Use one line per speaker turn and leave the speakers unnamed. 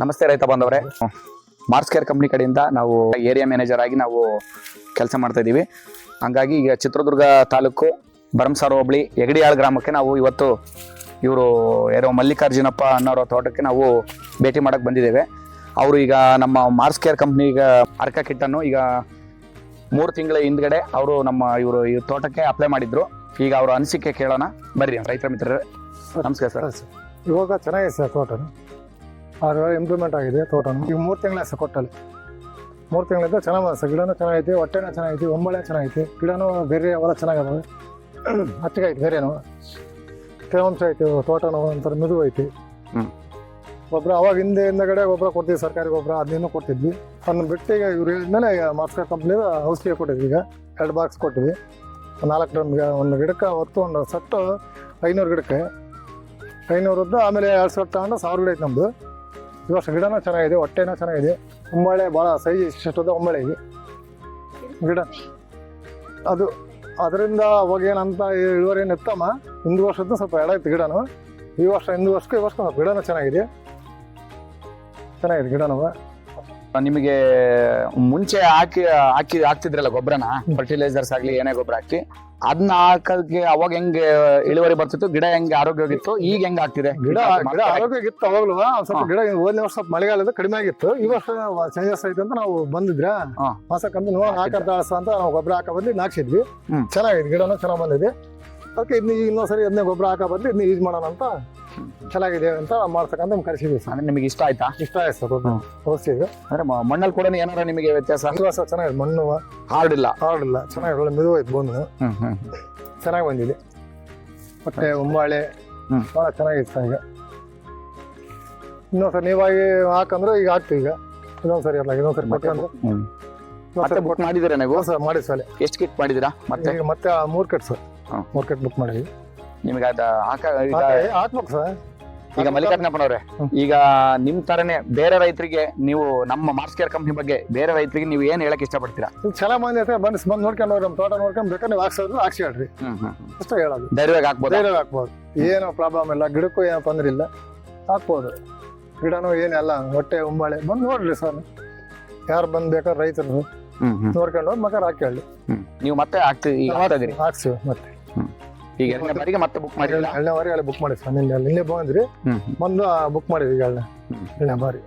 ನಮಸ್ತೆ ರೈತ ಬಾಂಧವರೇ. ಮಾರ್ಸ್ ಕೇರ್ ಕಂಪ್ನಿ ಕಡೆಯಿಂದ ನಾವು ಏರಿಯಾ ಮ್ಯಾನೇಜರ್ ಆಗಿ ನಾವು ಕೆಲಸ ಮಾಡ್ತಾ ಇದ್ದೀವಿ. ಹಂಗಾಗಿ ಈಗ ಚಿತ್ರದುರ್ಗ ತಾಲೂಕು ಭರಮಸಾರ ಹೋಬಳಿ ಯಗಡಿಯಾಳ್ ಗ್ರಾಮಕ್ಕೆ ನಾವು ಇವತ್ತು ಇವರು ಯಾರೋ ಮಲ್ಲಿಕಾರ್ಜುನಪ್ಪ ಅನ್ನೋರ ತೋಟಕ್ಕೆ ನಾವು ಭೇಟಿ ಮಾಡಕ್ಕೆ ಬಂದಿದ್ದೇವೆ. ಅವರು ಈಗ ನಮ್ಮ ಮಾರ್ಸ್ ಕೇರ್ ಕಂಪ್ನಿಗ ಅರ್ಕ ಕಿಟ್ಟನ್ನು ಈಗ ಮೂರು ತಿಂಗಳ ಹಿಂದ್ಗಡೆ ಅವರು ನಮ್ಮ ಇವರು ಈ ತೋಟಕ್ಕೆ ಅಪ್ಲೈ ಮಾಡಿದ್ರು. ಈಗ ಅವರ ಅನಿಸಿಕೆ ಕೇಳೋಣ. ಬರ್ರಿ ರೈತರ ಮಿತ್ರರೇ. ನಮಸ್ಕಾರ ಸರ್.
ಇವಾಗ ಚೆನ್ನಾಗಿದೆ ಸರ್ ತೋಟನು. ಆರು ಇಂಪ್ರೂವ್ಮೆಂಟ್ ಆಗಿದೆ ತೋಟನು. ಈಗ ಮೂರು ತಿಂಗಳ ಸಹ ಕೊಟ್ಟಲ್ಲಿ. ಮೂರು ತಿಂಗಳಿಂದ ಚೆನ್ನಾಗಿ ಬಂದ ಸರ್ ಗಿಡನೂ ಚೆನ್ನಾಗೈತೆ ಹೊಟ್ಟೆನೂ ಚೆನ್ನಾಗೈತೆ ಒಂಬಳೆ ಚೆನ್ನಾಗೈತೆ. ಗಿಡನೂ ಬೇರೆ ಅವೆಲ್ಲ ಚೆನ್ನಾಗದಾವೆ ಹಚ್ಚಿಗೈತೆ ಬೇರೆನೂ. ತೇವಾಂಶ ಐತೆ ತೋಟನೂ ಒಂಥರ ಮೆದು ಐತಿ. ಗೊಬ್ಬರ ಅವಾಗ ಹಿಂದೆ ಹಿಂದಗಡೆ ಗೊಬ್ಬರ ಕೊಡ್ತೀವಿ ಸರ್ಕಾರಿ ಗೊಬ್ಬರ ಅದನ್ನೇನು ಕೊಡ್ತಿದ್ವಿ. ಅದನ್ನ ಬಿಟ್ಟು ಈಗ ಇವ್ರು ಹೇಳಿದ್ಮೇಲೆ ಈಗ ಮಾರ್ಸ್ಕರ್ ಕಂಪ್ನಿದ ಔಷಧಿ ಕೊಟ್ಟಿದ್ವಿ ಈಗ. ಎರಡು ಬಾಕ್ಸ್ ಕೊಟ್ಟಿವಿ ನಾಲ್ಕು ಟನ್ಗೆ ಒಂದು ಗಿಡಕ್ಕೆ ಹೊತ್ತು ಒಂದು ಸಟ್ಟು ಐನೂರು ಗಿಡಕ್ಕೆ. ಐನೂರದ್ದು ಆಮೇಲೆ ಎರಡು ಸಾವಿರ ತಗೊಂಡು ಸಾವಿರ ಗಿಡ ಐತೆ ನಮ್ಮದು ಈ ವರ್ಷ ಗಿಡನೂ ಚೆನ್ನಾಗಿದೆ ಹೊಟ್ಟೆನೂ ಚೆನ್ನಾಗಿದೆ. ಒಂಬಳೆ ಭಾಳ ಸೈಜ್ ಇಷ್ಟದ ಒಂಬಳೆ ಇದೆ. ಗಿಡ. ಅದು ಅದರಿಂದ ಅವಾಗ ಏನಂತ ಇಳುವರಿ ಏನು ಎತ್ತಮ್ಮ ಹಿಂದು ವರ್ಷದ್ದು ಸ್ವಲ್ಪ ಎಡೈತೆ ಗಿಡನು. ಈ ವರ್ಷ ಹಿಂದೂ ವರ್ಷಕ್ಕೂ ಈ ವರ್ಷ ಸ್ವಲ್ಪ ಗಿಡನೂ ಚೆನ್ನಾಗಿದೆ. ಚೆನ್ನಾಗಿದೆ ಗಿಡನೂ.
ನಿಮಗೆ ಮುಂಚೆ ಹಾಕಿ ಹಾಕಿ ಹಾಕ್ತಿದ್ರಲ್ಲ ಗೊಬ್ಬರನ ಫರ್ಟಿಲೈಸರ್ಸ್ ಆಗಲಿ ಏನೇ ಗೊಬ್ಬರ ಹಾಕಿ? ಅದನ್ನ ಹಾಕೋದಕ್ಕೆ ಅವಾಗ ಹೆಂಗೆ ಇಳುವರಿ ಬರ್ತಿತ್ತು ಗಿಡ ಹೆಂಗೆ ಆರೋಗ್ಯವಾಗಿತ್ತು ಈಗ ಹೆಂಗ್ ಆಗ್ತಿದೆ?
ಗಿಡ ಗಿಡ ಆರೋಗ್ಯವಾಗಿತ್ತು ಅವಾಗಲೂ. ಸ್ವಲ್ಪ ಗಿಡ ಹೋದ್ನೇ ವರ್ಷ ಸ್ವಲ್ಪ ಮಳೆಗಾಲದ ಕಡಿಮೆ ಆಗಿತ್ತು. ಈ ವರ್ಷ ಚೇಂಜಸ್ ಐತೆ ಅಂತ ನಾವು ಬಂದಿದ್ರ.
ಹೊಸ
ಕಂದು ನೋಡ ಹಾಕಂತ ಅಂತ ನಾವು ಗೊಬ್ಬರ ಹಾಕ ಬಂದ್ ನಾಕ್ಸಿದ್ವಿ. ಚೆನ್ನಾಗಿದೆ ಗಿಡನೂ ಚೆನ್ನಾಗಿ ಬಂದಿದೆ. ಅದಕ್ಕೆ ಇನ್ನು ಇನ್ನೊಂದ್ಸರಿ ಅದನ್ನೇ ಗೊಬ್ಬರ ಹಾಕ ಬಂದು ಇನ್ನು ಯೂಸ್ ಮಾಡೋಣ ಅಂತ ಚೆನ್ನಾಗಿದೆ ಅಂತ ಮಾಡ್ತಕ್ಕಂಥ ಕರೆಸಿದ್ವಿ ಸರ್.
ಅಂದ್ರೆ ನಿಮಗೆ ಇಷ್ಟ ಆಯ್ತಾ?
ಇಷ್ಟ ಆಯ್ತು ಸರ್
ಹ್ಮ್. ಅಂದ್ರೆ ಮ- ಮಣ್ಣಲ್ಲಿ ಕೂಡ ಏನಾರ ನಿಮಗೆ ವ್ಯತ್ಯಾಸ?
ವಿಶ್ವಾಸ ಚೆನ್ನಾಗಿದೆ. ಮಣ್ಣು
ಹಾರ್ಡ್ ಇಲ್ಲ
ಹಾರ್ಡಿಲ್ಲ. ಚೆನ್ನಾಗಿದೆ. ಒಳ್ಳೆ ಮೆದು ಬಂದು ಬೋನು
ಹ್ಮ್ ಹ್ಮ್
ಚೆನ್ನಾಗಿ ಬಂದಿದೆ. ಮತ್ತೆ ಉಂಬಾಳೆ
ಹ್ಮ್.
ಭಾಳ ಚೆನ್ನಾಗಿತ್ತು ಸರ್ ಈಗ. ಇನ್ನೊಂದ್ಸರಿ ನೀವಾಗಿ ಹಾಕಂದ್ರೆ ಈಗ ಹಾಕ್ತೀವಿ ಈಗ. ಇನ್ನೊಂದ್ಸರಿ ಅಲ್ಲ ಇನ್ನೊಂದ್ಸರಿ ಅಂದ್ರೆ.
ಹ್ಮ್. ಮತ್ತೆ ಬುಕ್ ಮಾಡಿದಿರ ನೀವು?
ಸರ್ ಮಾಡಿ ಸರ್.
ಎಷ್ಟು ಕಿಟ್ ಮಾಡಿದಿರಾ ಮತ್ತೆ?
ಈಗ ಮತ್ತೆ ಮೂರ್ ಕಟ್ ಸರ್.
ಹಾ.
ಮೂರ್ ಕಟ್ ಬುಕ್ ಮಾಡಿದ್ವಿ.
ನಿಮಗೆ ಅದ ಹಾಕ
ಹಾಕ್ಬೇಕು ಸರ್
ಈಗ ಮಲ್ಲಿಕಾರ್ಜುನಪ್ಪನವ್ರೆ. ಈಗ ನಿಮ್ ತರನೇ ಬೇರೆ ರೈತರಿಗೆ ನೀವು ನಮ್ಮ ಮಾರ್ಸ್ ಕೇರ್ ಕಂಪ್ನಿ ಬಗ್ಗೆ ಬೇರೆ ರೈತರಿಗೆ ನೀವು ಏನ್ ಹೇಳಕ್ ಇಷ್ಟಪಡ್ತೀರಾ?
ಈಗ ಚೆನ್ನಾಗಿ ಮಂದಿ ಐತೆ ಬಂದು ಬಂದು ನೋಡ್ಕೊಂಡು ಹೋಗ್ರಿ ನಮ್ಮ ತೋಟ ನೋಡ್ಕೊಂಡು ಬೇಕಾದ್ರೆ ನೀವು ಹಾಕ್ಸೋದು ಹಾಕ್ಸಿ ಹೇಳ್ರಿ. ಅಷ್ಟೇ ಹೇಳೋದು.
ಧೈರ್ಯವಾಗಿ ಹಾಕ್ಬೋದು?
ಧೈರ್ಯ ಹಾಕ್ಬೋದು. ಏನು ಪ್ರಾಬ್ಲಮ್ ಇಲ್ಲ ಗಿಡಕ್ಕೂ ಏನೋ ತೊಂದ್ರೆ ಇಲ್ಲ. ಹಾಕ್ಬೋದು. ಗಿಡನೂ ಏನಿಲ್ಲ ಹೊಟ್ಟೆ ಉಂಬಾಳೆ. ಬಂದು ನೋಡ್ರಿ ಸರ್. ಯಾರು ಬಂದ್ ಬೇಕಾದ್ರೆ ರೈತರು ನೋಡ್ಕೊಂಡು ಹೋಗಿ ಮಗ ಹಾಕಿ ಹೇಳಿ
ನೀವು ಮತ್ತೆ ಹಾಕ್ತೀವಿ ಈಗ
ಮತ್ತೆ.
ಈಗ ಎರಡನೇ ಬಾರಿಗೆ ಮತ್ತೆ ಬುಕ್ ಮಾಡಿ
ಎರಡನೇ ಬಾರಿ ಅಲ್ಲೇ ಬುಕ್ ಮಾಡಿ ಹನ್ನೆರಡು ನಿನ್ನೆ ಬಂದ್ರಿ ಬಂದು ಬುಕ್ ಮಾಡಿದ್ವಿ ಈಗ. ಎರಡನೇ ಬಾರಿ.